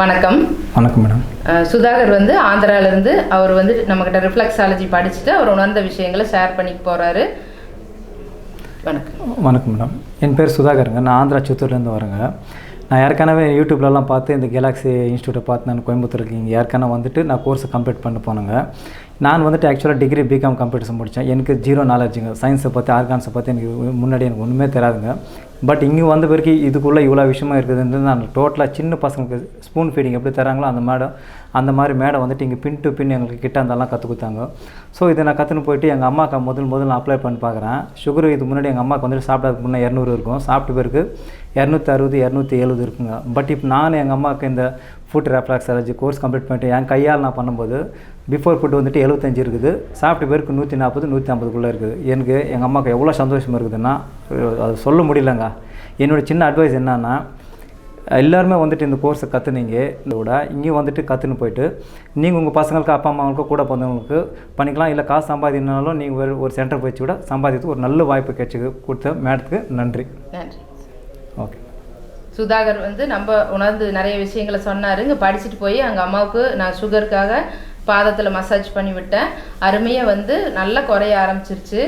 வணக்கம். வணக்கம் மேடம். சுதாகர் வந்து ஆந்திராவிலேருந்து அவர் வந்து நம்மக்கிட்ட ரிஃப்ளெக்ஸாலஜி படிச்சுட்டு அவர் உணர்ந்த விஷயங்களை ஷேர் பண்ணிக்க போகிறாரு வணக்கம். வணக்கம் மேடம். என் பேர் சுதாகருங்க. நான் ஆந்திரா சித்தூர்லேருந்து வரேங்க. நான் ஏற்கனவே யூடியூப்லலாம் பார்த்து இந்த கேலாக்ஸி இன்ஸ்டியூட்டை பார்த்து நான் கோயம்புத்தூருக்கு இங்கே ஏற்கனவே வந்துட்டு நான் கோர்ஸை கம்ப்ளீட் பண்ண போனேங்க. நான் வந்துட்டு ஆக்சுவலாக டிகிரி பிகாம் கம்ப்யூட்டர்ஸ் முடித்தேன். எனக்கு ஜீரோ நாலேஜுங்க சயின்ஸை பற்றி ஆர்கான்ஸை பற்றி எனக்கு முன்னாடி எனக்கு ஒன்றுமே தெரியாதுங்க. பட் இங்கே வந்த பிறகு இதுக்குள்ளே இவ்வளோ விஷயமா இருக்குதுன்னு நான் டோட்டலாக சின்ன பசங்களுக்கு ஸ்பூன் ஃபீடிங் எப்படி தராங்களோ அந்த மேடம் அந்த மாதிரி மேடம் வந்துட்டு இங்கே பின் டு பின் எங்களுக்கு கிட்ட அதெல்லாம் கற்றுக் கொடுத்தாங்க. ஸோ இதை நான் கற்றுன்னு போயிட்டு எங்கள் அம்மாவுக்கு முதல் முதல் நான் அப்ளை பண்ணி பார்க்குறேன். சுகர் இது முன்னாடி எங்கள் அம்மாவுக்கு வந்துட்டு சாப்பிட்டதுக்கு முன்னே இரநூறு இருக்கும். சாப்பிட்ட பிறகு இரநூத்தி அறுபது இரநூத்தி எழுபது இருக்குங்க. பட் இப்போ நான் எங்கள் அம்மாவுக்கு இந்த ஃபுட் ரெஃப்ளாக்ஸாலஜி கோர்ஸ் கம்ப்ளீட் பண்ணிட்டு என் கையால் நான் பண்ணும்போது பிஃபோர் ஃபுட் வந்துட்டு எழுபத்தஞ்சு இருக்குது. சாப்பிட்ட பேருக்கு நூற்றி நாற்பது நூற்றி ஐம்பதுக்குள்ளே இருக்குது. எனக்கு எங்கள் அம்மாவுக்கு எவ்வளோ சந்தோஷமாக இருக்குதுன்னா அது சொல்ல முடியலங்க. என்னோடய சின்ன அட்வைஸ் என்னன்னா எல்லாருமே வந்துட்டு இந்த கோர்ஸை கற்றுனீங்க இந்த விட இங்கேயும் வந்துட்டு கற்றுன்னு போயிட்டு நீங்கள் உங்கள் பசங்களுக்கு அப்பா அம்மாவுக்கு கூட பிறந்தவங்களுக்கு பண்ணிக்கலாம். இல்லை காசு சம்பாதினாலும் நீங்கள் ஒரு ஒரு சென்டர் போய் கூட சம்பாதித்து ஒரு நல்ல வாய்ப்பு கிடைச்சி கொடுத்த மேடத்துக்கு நன்றி. நன்றி. ஓகே சுதாகர் வந்து நம்ம உணர்ந்து நிறைய விஷயங்களை சொன்னார். இங்கே படிச்சுட்டு போய் அங்கே அம்மாவுக்கு நான் சுகருக்காக பாதத்தில் மசாஜ் பண்ணி விட்டேன். அருமையாக வந்து நல்லா குறைய ஆரம்பிச்சிருச்சு.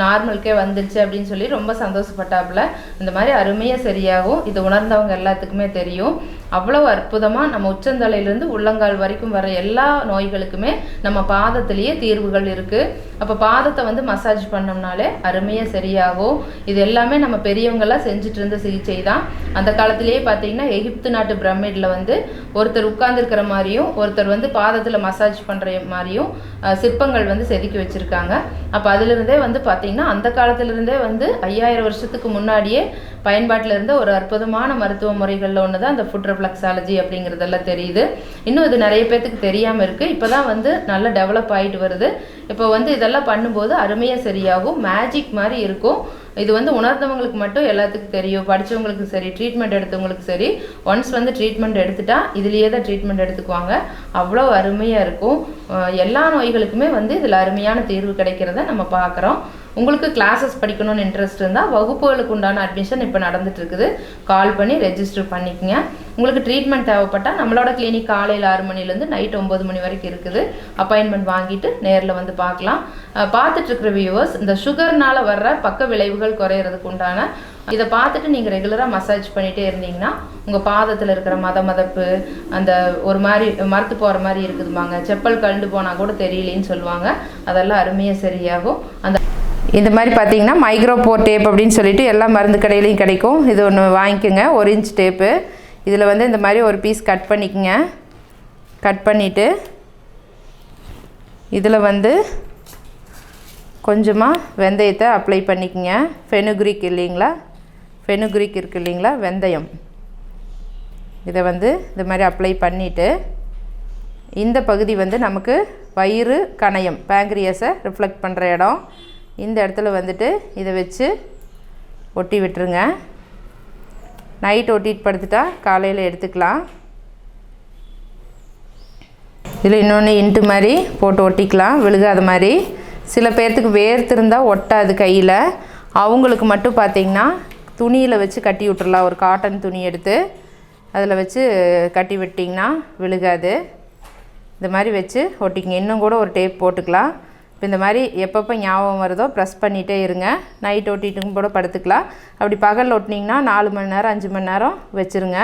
நார்மலுக்கே வந்துடுச்சு அப்படின்னு சொல்லி ரொம்ப சந்தோஷப்பட்டாப்புல. இந்த மாதிரி அருமையாக சரியாகும். இது உணர்ந்தவங்க எல்லாத்துக்குமே தெரியும். அவ்வளோ அற்புதமாக நம்ம உச்சந்தலையிலேருந்து உள்ளங்கால் வரைக்கும் வர எல்லா நோய்களுக்குமே நம்ம பாதத்திலேயே தீர்வுகள் இருக்குது அப்போ பாதத்தை வந்து மசாஜ் பண்ணோம்னாலே அருமையாக சரியாகும். இது எல்லாமே நம்ம பெரியவங்களாம் செஞ்சுட்டு இருந்த சிகிச்சை தான். அந்த காலத்திலேயே பார்த்தீங்கன்னா எகிப்து நாட்டு பிரமிடில் வந்து ஒருத்தர் உட்கார்ந்துருக்கிற மாதிரியும் ஒருத்தர் வந்து பாதத்தில் மசாஜ் பண்ணுற மாதிரியும் சிற்பங்கள் வந்து செதுக்கி வச்சுருக்காங்க. அப்போ அதிலிருந்தே வந்து பார்த்தீங்கன்னா அந்த காலத்திலிருந்தே வந்து ஐயாயிரம் வருஷத்துக்கு முன்னாடியே பயன்பாட்டில் இருந்த ஒரு அற்புதமான மருத்துவ முறைகளில் ஒன்று தான் அந்த ஃபுட் ரெஃப்ளக்ஸாலஜி அப்படிங்கிறதெல்லாம் தெரியுது. இன்னும் இது நிறைய பேர்த்துக்கு தெரியாமல் இருக்குது இப்போ தான் வந்து நல்லா டெவலப் ஆகிட்டு வருது. இப்போ வந்து இதெல்லாம் பண்ணும்போது அருமையாக சரியாகும். மேஜிக் மாதிரி இருக்கும். இது வந்து உணர்ந்தவங்களுக்கு மட்டும் எல்லாத்துக்கும் தெரியும் படித்தவங்களுக்கு சரி ட்ரீட்மெண்ட் எடுத்தவங்களுக்கு சரி. ஒன்ஸ் வந்து ட்ரீட்மெண்ட் எடுத்துட்டா இதுலேயே தான் ட்ரீட்மெண்ட் எடுத்துக்குவாங்க. அவ்வளோ அருமையாக இருக்கும். எல்லா நோய்களுக்குமே வந்து இதில் அருமையான தீர்வு கிடைக்கிறத நம்ம பார்க்குறோம். உங்களுக்கு கிளாஸஸ் படிக்கணும்னு இன்ட்ரெஸ்ட் இருந்தால் வகுப்புகளுக்கு உண்டான அட்மிஷன் இப்போ நடந்துட்டு இருக்குது. கால் பண்ணி ரெஜிஸ்டர் பண்ணிக்கங்க. உங்களுக்கு ட்ரீட்மெண்ட் தேவைப்பட்டால் நம்மளோட கிளினிக் காலையில் ஆறு மணிலேருந்து நைட் ஒம்பது மணி வரைக்கும் இருக்குது. அப்பாயின்மெண்ட் வாங்கிட்டு நேரில் வந்து பார்க்கலாம். பார்த்துட்ருக்குற வியூவர்ஸ் இந்த சுகர்னால் வர்ற பக்க விளைவுகள் குறையிறதுக்கு உண்டான இதை பார்த்துட்டு நீங்கள் ரெகுலராக மசாஜ் பண்ணிகிட்டே இருந்தீங்கன்னா உங்கள் பாதத்தில் இருக்கிற மத மதப்பு அந்த ஒரு மாதிரி மறுத்து போகிற மாதிரி இருக்குதுமாங்க செப்பல் கழண்டு போனால் கூட தெரியலேன்னு சொல்லுவாங்க. அதெல்லாம் அருமையாக சரியாகும். அந்த இந்த மாதிரி பார்த்தீங்கன்னா மைக்ரோபோர் டேப் அப்படின்னு சொல்லிட்டு எல்லா மருந்து கடையிலையும் கிடைக்கும். இது ஒன்று வாங்கிக்கோங்க. ஒரு இன்ச் டேப்பு இதில் வந்து இந்த மாதிரி ஒரு பீஸ் கட் பண்ணிக்கங்க. கட் பண்ணிவிட்டு இதில் வந்து கொஞ்சமாக வெந்தயத்தை அப்ளை பண்ணிக்கங்க. ஃபெனுக்ரிக் இல்லைங்களா? ஃபெனுக்ரிக் இருக்கு இல்லைங்களா? வெந்தயம். இதை வந்து இந்த மாதிரி அப்ளை பண்ணிவிட்டு இந்த பகுதி வந்து நமக்கு வயிறு கணையம் பேங்க்ரியஸை ரிஃப்ளெக்ட் பண்ணுற இடம். இந்த இடத்துல வந்துட்டு இதை வச்சு ஒட்டி விட்டுருங்க. நைட் ஒட்டிட்டு படுத்துட்டா காலையில் எடுத்துக்கலாம். இதில் இன்னொன்று இன்ட்டு மாதிரி போட்டு ஒட்டிக்கலாம் விழுகாத மாதிரி. சில பேர்த்துக்கு வேர்த்திருந்தால் ஒட்டாது கையில். அவங்களுக்கு மட்டும் பார்த்திங்கன்னா துணியில் வச்சு கட்டி விட்டுறலாம். ஒரு காட்டன் துணி எடுத்து அதில் வச்சு கட்டி விட்டிங்கன்னா விழுகாது. இந்த மாதிரி வச்சு ஒட்டிக்கங்க. இன்னும் கூட ஒரு டேப் போட்டுக்கலாம். இப்போ இந்த மாதிரி எப்பப்போ ஞாபகம் வருதோ ப்ரெஸ் பண்ணிகிட்டே இருங்க. நைட் ஒட்டிட்டும் கூட படுத்துக்கலாம். அப்படி பகல் ஒட்டினீங்கன்னா நாலு மணி நேரம் அஞ்சு மணி நேரம் வச்சுருங்க.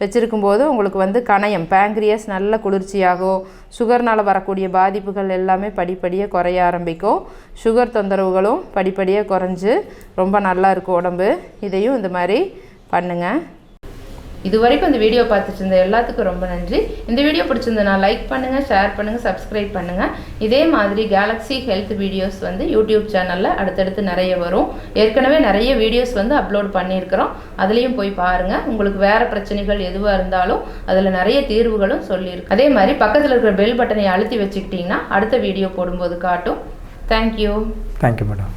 வச்சுருக்கும்போது உங்களுக்கு வந்து கணையம் பேங்க்ரியஸ் நல்ல குளிர்ச்சியாகும். சுகர்னால் வரக்கூடிய பாதிப்புகள் எல்லாமே படிப்படியாக குறைய ஆரம்பிக்கும். சுகர் தொந்தரவுகளும் படிப்படியாக குறைஞ்சு ரொம்ப நல்லா இருக்கும் உடம்பு. இதையும் இந்த மாதிரி பண்ணுங்கள் இது வரைக்கும் இந்த வீடியோ பார்த்துட்டு இருந்த எல்லாத்துக்கும் ரொம்ப நன்றி. இந்த வீடியோ பிடிச்சிருந்தனா லைக் பண்ணுங்கள் ஷேர் பண்ணுங்கள் சப்ஸ்கிரைப் பண்ணுங்கள் இதே மாதிரி கேலக்ஸி ஹெல்த் வீடியோஸ் வந்து யூடியூப் சேனலில் அடுத்தடுத்து நிறைய வரும். ஏற்கனவே நிறைய வீடியோஸ் வந்து அப்லோட் பண்ணியிருக்கிறோம். அதுலேயும் போய் பாருங்கள் உங்களுக்கு வேறு பிரச்சனைகள் எதுவாக இருந்தாலும் அதில் நிறைய தீர்வுகளும் சொல்லியிருக்கு. அதே மாதிரி பக்கத்தில் இருக்கிற பெல் பட்டனை அழுத்தி வச்சுக்கிட்டிங்கன்னா அடுத்த வீடியோ போடும்போது காட்டும். Thank you thank you madam